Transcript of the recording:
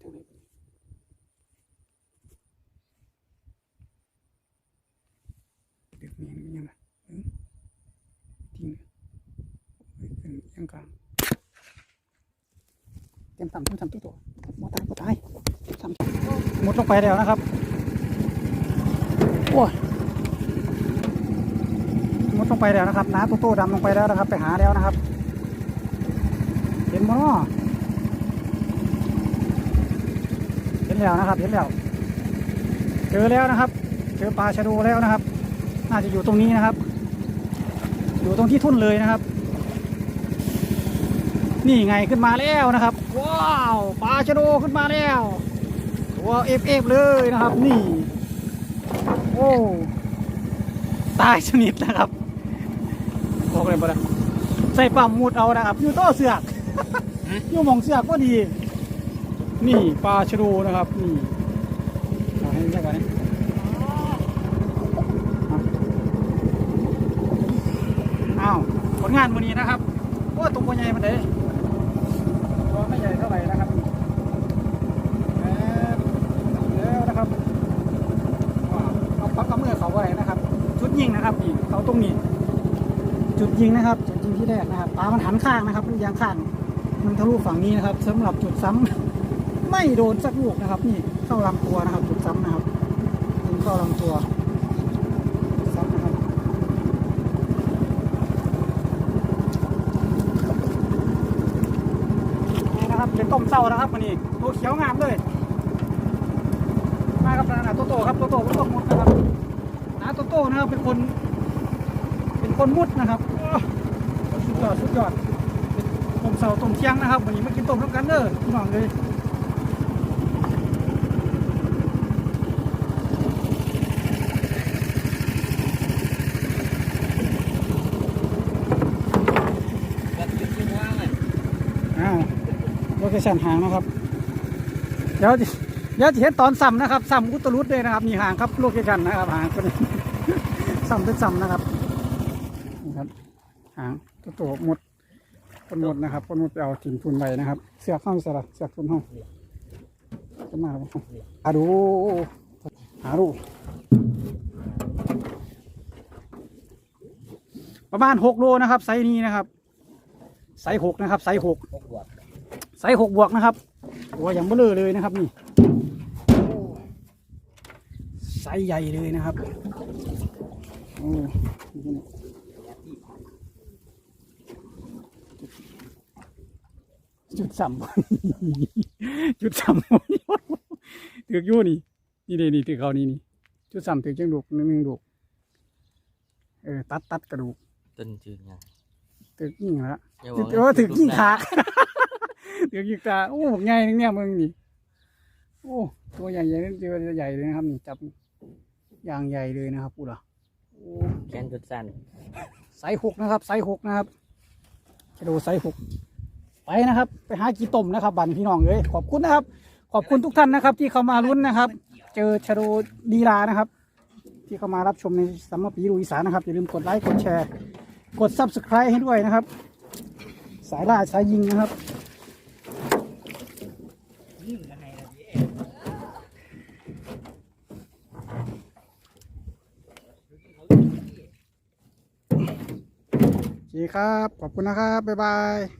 ทางไหนเด็กนี่มันยังไงอืมทิ้งยขึ้นยังกลางเต็มต่ำเต็มต่ำตัวตัวมดตายมดตายต่ำหมดลงไปแล้วนะครับโอ้ยหมดลงไปแล้วนะครับน้าตัวโตดำลงไปแล้วนะครับ ไปหาแล้วนะครับ เห็นมั้งเห็น แล้วนะครับ เห็นแล้วเจอแล้วนะครับ เจอปลาชะโดแล้วนะครับ น่าจะอยู่ตรงนี้นะครับ อยู่ตรงที่ทุ่นเลยนะครับ นี่ไงขึ้นมาแล้วนะครับ ว้าวปลาชะโดขึ้นมาแล้วตัวเอฟเอฟเลยนะครับ นี่ โอ้ตายชนิดนะครับบอกเลยบ่ได้ใส่ปั๊มมุดเอานะครับอยู่โต้เสือกอยู่หมองเสือกก็ดี นี่ปลาชะโดนะครับ นี่เอาให้ได้ก่อนนะอ้าวผลงานวันนี้นะครับว่าตัวใหญ่มันเด้ตัวไม่ใหญ่เท่าไหร่นะครับแหม่แล้วนะครับเอาปักกับมือเขาไว้นะครับ จุดยิงนะครับนี่เขาตรงนี้ จุดยิงนะครับ จุดยิงที่แรกนะครับปลามันหันข้างนะครับลูกยางข้างมันทะลุฝั่งนี้นะครับสำหรับจุดซ้ำ ไม่โดนสักลูกนะครับ นี่เข้าลำตัวนะครับจุดซ้ำนะครับยิงเข้าลำตัวซ้ำนะครับนี่นะครับเป็นต้มเต้านะครับมันนี่ตัวเขียวงามเลย มาครับนาโตโตครับโตโต้เป็นคนมุดนะครับนาโตโตนะครับเป็นคน เป็นคนมุดนะครับสุดยอดสุดยอดต้มเสาต้มเที่ยงนะครับวันนี้มากินต้มน้ำกันเด้อพี่น้องเลยอ้าว โลเคชั่นหางนะครับ เดี๋ยวเดี๋ยวจะเห็นตอนซ้ำนะครับซ้ำอุตรุดเลยนะครับ มีหางครับโลเคชั่นนะครับหางกันซ้ำเป็นซ้ำนะครับนี่ครับ หางตัวโตหมดคนหมดนะครับคนหมดเอาถิ่นทุนไปนะครับ เสือข้าสระเสือทุนห้องจะมาครับหาดูหาดูประมาณหกโลนะครับไซส์นี้นะครับไซส์หกนะครับไซส์หก ไซส์หกบวกนะครับตัวอย่างเบลอเลยนะครับนี่โอ้ไซส์ใหญ่เลยนะครับโอ้นี่นะจุดสามจุดสามถือกอยู่นี่ นี่นี่นี่ถือเขานี่นี่จุดสามถือจังดูกหนึ่งหนึ่งดูกเออตัดตัดกระดูกต้นจืดยังถือกยิ่งละอย่าบถืออกเออถือกยิ่งขา ถือกยิ่งขาโอ้ไงนึงเนี่ยมึงนี่โอ้ตัวใหญ่ใหญ่นี่ตัวใหญ่เลยนะครับนี่จับอย่างใหญ่เลยนะครับพูดอะโอ้แขนจุดสั้นไซส์หกนะครับไซส์หกนะครับจะดูไซส์หกไปนะครับ ไปหากีต้มนะครับ บันพี่น้องเลยขอบคุณนะครับ ขอบคุณทุกท่านนะครับ ที่เข้ามาลุ้นนะครับ เจอชะโดดีลานะครับ ที่เข้ามารับชมในสัมมปีรูอีสานนะครับอย่าลืมกดไลค์กดแชร์ กด subscribe ให้ด้วยนะครับ สายล่าสายยิงนะครับ โอเคครับ ขอบคุณนะครับ บ๊ายบาย